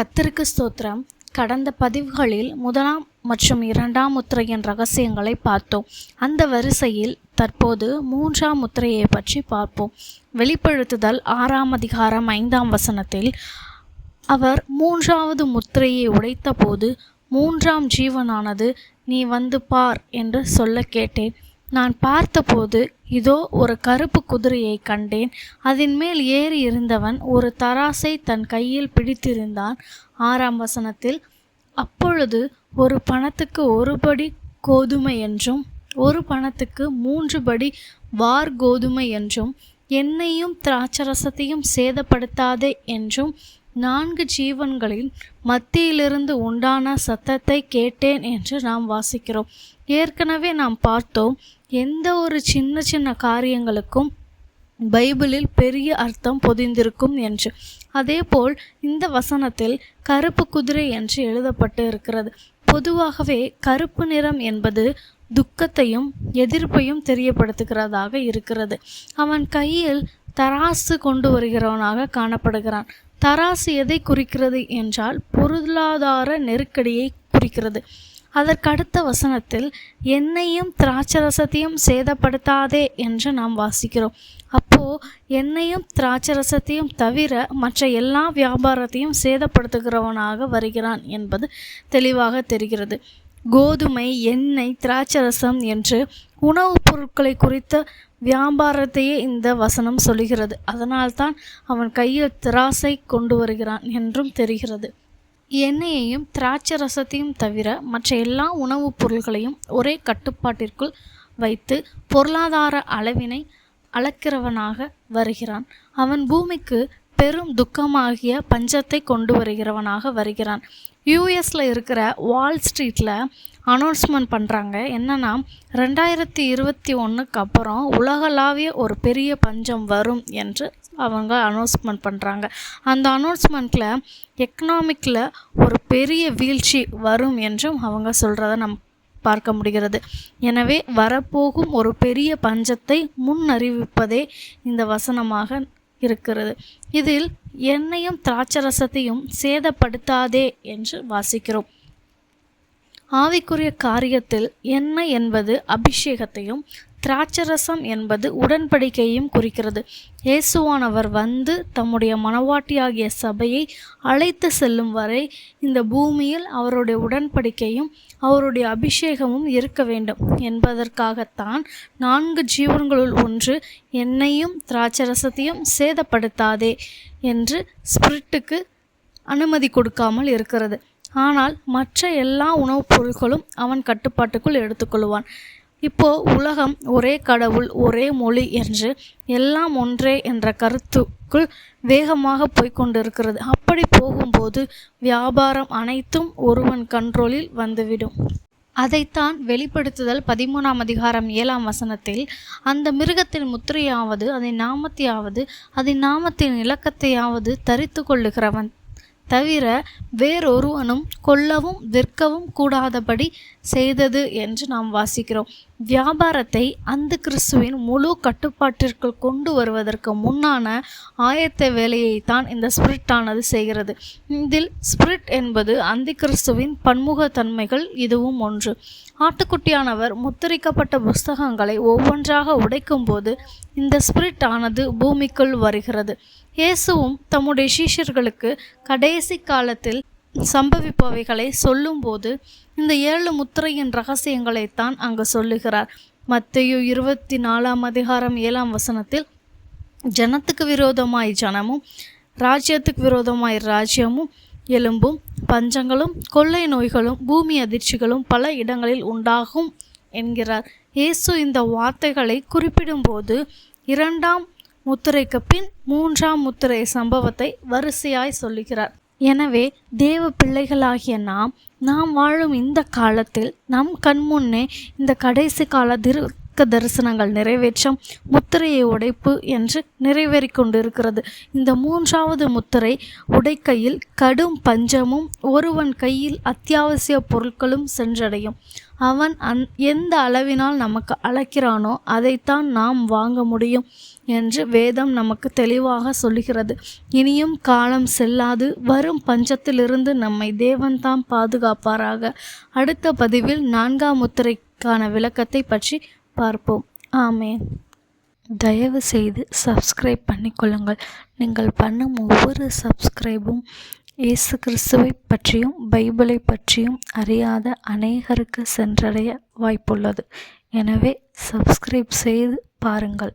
கத்தருக்கு ஸ்தோத்திரம். கடந்த பதிவுகளில் முதலாம் மற்றும் இரண்டாம் முத்திரையின் ரகசியங்களை பார்த்தோம். அந்த வரிசையில் தற்போது மூன்றாம் முத்திரையை பற்றி பார்ப்போம். வெளிப்படுத்துதல் ஆறாம் அதிகாரம் ஐந்தாம் வசனத்தில் அவர் மூன்றாவது முத்திரையை உடைத்தபோது மூன்றாம் ஜீவனானது நீ வந்து பார் என்று சொல்ல கேட்டேன். நான் பார்த்தபோது இதோ ஒரு கருப்பு குதிரையை கண்டேன். அதன் மேல் ஏறி இருந்தவன் ஒரு தராசை தன் கையில் பிடித்திருந்தான். ஆறாம் வசனத்தில் அப்பொழுது ஒரு பணத்துக்கு ஒரு படி கோதுமை என்றும் ஒரு பணத்துக்கு மூன்று படி வார் கோதுமை என்றும் எண்ணெயும் திராட்சரசத்தையும் சேதப்படுத்தாதே என்றும் நான்கு ஜீவன்களின் மத்தியிலிருந்து உண்டான சத்தத்தை கேட்டேன் என்று நாம் வாசிக்கிறோம். ஏற்கனவே நாம் பார்த்தோம் எந்த ஒரு சின்ன சின்ன காரியங்களுக்கும் பைபிளில் பெரிய அர்த்தம் பொதிந்திருக்கும் என்று. அதேபோல் இந்த வசனத்தில் கருப்பு குதிரை என்று எழுதப்பட்டு இருக்கிறது பொதுவாகவே கருப்பு நிறம் என்பது துக்கத்தையும் எதிர்ப்பையும் தெரியப்படுத்துகிறதாக இருக்கிறது. அவன் கையில் தராசு கொண்டு வருகிறவனாக காணப்படுகிறான். தராசு எதை குறிக்கிறது என்றால் பொருளாதார நெருக்கடியை குறிக்கிறது. அதற்கடுத்த வசனத்தில் எண்ணெயும் திராட்சரசத்தையும் சேதப்படுத்தாதே என்று நாம் வாசிக்கிறோம். அப்போ எண்ணெயும் திராட்சரசத்தையும் தவிர மற்ற எல்லா வியாபாரத்தையும் சேதப்படுத்துகிறவனாக வருகிறான் என்பது தெளிவாக தெரிகிறது. கோதுமை எண்ணெய் திராட்சரசம் என்று உணவுப் பொருட்களை குறித்த வியாபாரத்தையே இந்த வசனம் சொல்லுகிறது. அதனால்தான் அவன் கையில் திராசை கொண்டு வருகிறான் என்றும் தெரிகிறது. எண்ணெயையும் திராட்சை ரசத்தையும் தவிர மற்ற எல்லா உணவுப் பொருள்களையும் ஒரே கட்டுப்பாட்டிற்குள் வைத்து பொருளாதார அளவினை அளக்கிறவனாக வருகிறான். அவன் பூமிக்கு பெரும் துக்கமாகிய பஞ்சத்தை கொண்டு வருகிறவனாக வருகிறான். யூஎஸில் இருக்கிற வால் ஸ்ட்ரீட்டில் அனௌன்ஸ்மெண்ட் பண்ணுறாங்க என்னென்னா ரெண்டாயிரத்தி இருபத்தி ஒன்றுக்கு அப்புறம் உலகளாவிய ஒரு பெரிய பஞ்சம் வரும் என்று அவங்க அனௌன்ஸ்மெண்ட் பண்ணுறாங்க அந்த அனௌன்ஸ்மெண்ட்டில் எக்கனாமிக்கில் ஒரு பெரிய வீழ்ச்சி வரும் என்றும் அவங்க சொல்கிறத நம் பார்க்க முடிகிறது. எனவே வரப்போகும் ஒரு பெரிய பஞ்சத்தை முன்னறிவிப்பதே இந்த வசனமாக இருக்கிறது. இதில் எண்ணெயும் திராட்சரசத்தையும் சேதப்படுத்தாதே என்று வாசிக்கிறோம். ஆவிக்குரிய காரியத்தில் எண்ணெய் என்பது அபிஷேகத்தையும் திராட்சரசம் என்பது உடன்படிக்கையும் குறிக்கிறது. இயேசுவானவர் வந்து தம்முடைய மனவாட்டியாகிய சபையை அழைத்து செல்லும் வரை இந்த பூமியில் அவருடைய உடன்படிக்கையும் அவருடைய அபிஷேகமும் இருக்க வேண்டும். என்பதற்காகத்தான் நான்கு ஜீவன்களுள் ஒன்று என்னையும் திராட்சரசத்தையும் சேதப்படுத்தாதே என்று ஸ்பிரிட்டுக்கு அனுமதி கொடுக்காமல் இருக்கிறது. ஆனால் மற்ற எல்லா உணவுப் பொருட்களும் அவன் கட்டுப்பாட்டுக்குள் எடுத்துக்கொள்வான். இப்போ உலகம் ஒரே கடவுள் ஒரே மொழி என்று எல்லாம் ஒன்றே என்ற கருத்துக்குள் வேகமாக போய்கொண்டிருக்கிறது அப்படி போகும்போது வியாபாரம் அனைத்தும் ஒருவன் கண்ட்ரோலில் வந்துவிடும். அதைத்தான் வெளிப்படுத்துதல் பதிமூணாம் அதிகாரம் ஏழாம் வசனத்தில் அந்த மிருகத்தின் முத்திரையாவது அதன் நாமத்தையாவது அதன் நாமத்தின் இலக்கத்தையாவது தரித்து கொள்ளுகிறவன். தவிர வேறொருவனும் கொல்லவும் விற்கவும் கூடாதபடி செய்தது என்று நாம் வாசிக்கிறோம். வியாபாரத்தை அந்த கிறிஸ்துவின் முழு கட்டுப்பாட்டிற்குள் கொண்டு வருவதற்கு முன்னான ஆயத்த வேலையை தான் இந்த ஸ்பிரிட்டானது செய்கிறது. இதில் ஸ்பிரிட் என்பது அந்த கிறிஸ்துவின் பன்முகத்தன்மைகள் இதுவும் ஒன்று. ஆட்டுக்குட்டியானவர் முத்திரிக்கப்பட்ட புஸ்தகங்களை ஒவ்வொன்றாக உடைக்கும்போது இந்த ஸ்பிரிட் ஆனது பூமிக்குள் வருகிறது. இயேசுவும் தம்முடைய சீஷர்களுக்கு கடைசி காலத்தில் சம்பவிப்பவைகளை சொல்லும்போது இந்த ஏழு முத்திரையின் ரகசியங்களைத்தான் அங்கு சொல்லுகிறார். மத்தையு இருபத்தி நாலாம் அதிகாரம் ஏழாம் வசனத்தில் ஜனத்துக்கு விரோதமாய் ஜனமும் ராஜ்யத்துக்கு விரோதமாய் ராஜ்யமும் எலும்பும் பஞ்சங்களும் கொள்ளை நோய்களும் பூமி அதிர்ச்சிகளும் பல இடங்களில் உண்டாகும் என்கிறார். இயேசு இந்த வார்த்தைகளை குறிப்பிடும்போது இரண்டாம் முத்திரைக்கு பின் மூன்றாம் முத்திரை சம்பவத்தை வரிசையாய் சொல்லுகிறார். எனவே தேவ பிள்ளைகளாகிய நாம் நாம் வாழும் இந்த காலத்தில் நம் கண்முன்னே இந்த கடைசி கால திரு தீர்க்க தரிசனங்கள் நிறைவேற்றம் முத்திரையை உடைப்பு என்று நிறைவேறி கொண்டிருக்கிறது இந்த மூன்றாவது முத்திரை உடைக்கையில் கடும் பஞ்சமும் ஒருவன் கையில் அத்தியாவசிய பொருட்களும் சென்றடையும். அவன் அந் எந்த அளவினால் நமக்கு அழைக்கிறானோ அதைத்தான் நாம் வாங்க முடியும் என்று வேதம் நமக்கு தெளிவாக சொல்லுகிறது. இனியும் காலம் செல்லாது வரும் பஞ்சத்திலிருந்து நம்மை தேவன்தாம் பாதுகாப்பாராக. அடுத்த பதிவில் நான்காம் முத்திரைக்கான விளக்கத்தை பற்றி பார்ப்போம். ஆமேன். தயவு செய்து சப்ஸ்கிரைப் பண்ணிக்கொள்ளுங்கள். நீங்கள் பண்ணும் ஒவ்வொரு சப்ஸ்கிரைபும் இயேசு கிறிஸ்துவை பற்றியும் பைபிளை பற்றியும் அறியாத அநேகருக்கு சென்றடைய வாய்ப்புள்ளது. எனவே சப்ஸ்கிரைப் செய்து பாருங்கள்.